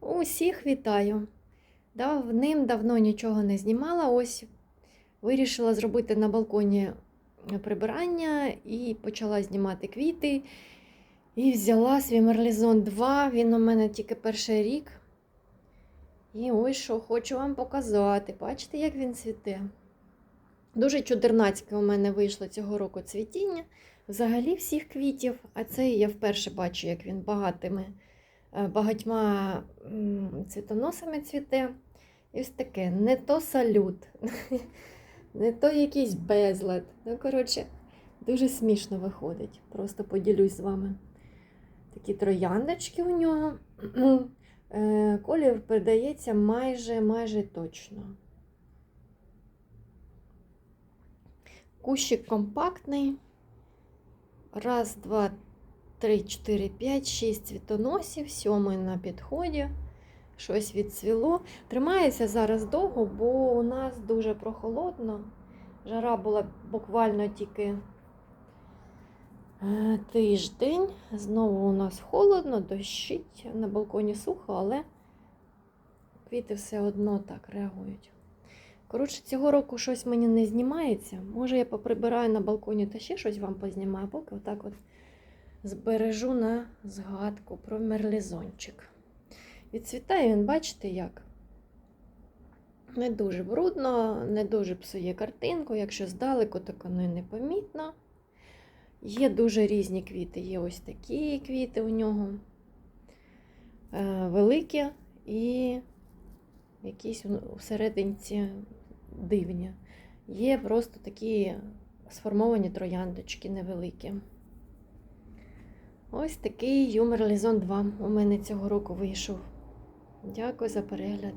Усіх вітаю. Давним-давно нічого не знімала. Ось вирішила зробити на балконі прибирання і почала знімати квіти. І взяла свій Мерлізон 2. Він у мене тільки перший рік. І ось що хочу вам показати. Бачите, як він цвіте. Дуже чудернацьке у мене вийшло цього року цвітіння. Взагалі всіх квітів, а це я вперше бачу, як він багатими, е, багатьма цвітоносами цвіте. І ось таке, не то салют, не то якийсь безлад. Ну, коротше, дуже смішно виходить. Просто поділюсь з вами. Такі трояндочки у нього. Е, Колір передається майже майже точно. Кущик компактний. Раз, два, три, чотири, п'ять, шість цвітоносів, сьомий на підході. Щось відцвіло. Тримається зараз довго, бо у нас дуже прохолодно. Жара була буквально тільки е, тиждень. Знову у нас холодно, дощить, на балконі сухо, але квіти все одно так реагують. Коротше, цього року щось мені не знімається. Може, я поприбираю на балконі та ще щось вам познімаю, поки отак от збережу на згадку про мерлізончик. Відцвітає він, бачите, як? Не дуже брудно, не дуже псує картинку. Якщо здалеку, так воно непомітно. Є дуже різні квіти. Є ось такі квіти у нього. Е, великі і якісь всерединці дивні. Є просто такі сформовані трояндочки невеликі. Ось такий юмор Лізон 2 у мене цього року вийшов. Дякую за перегляд.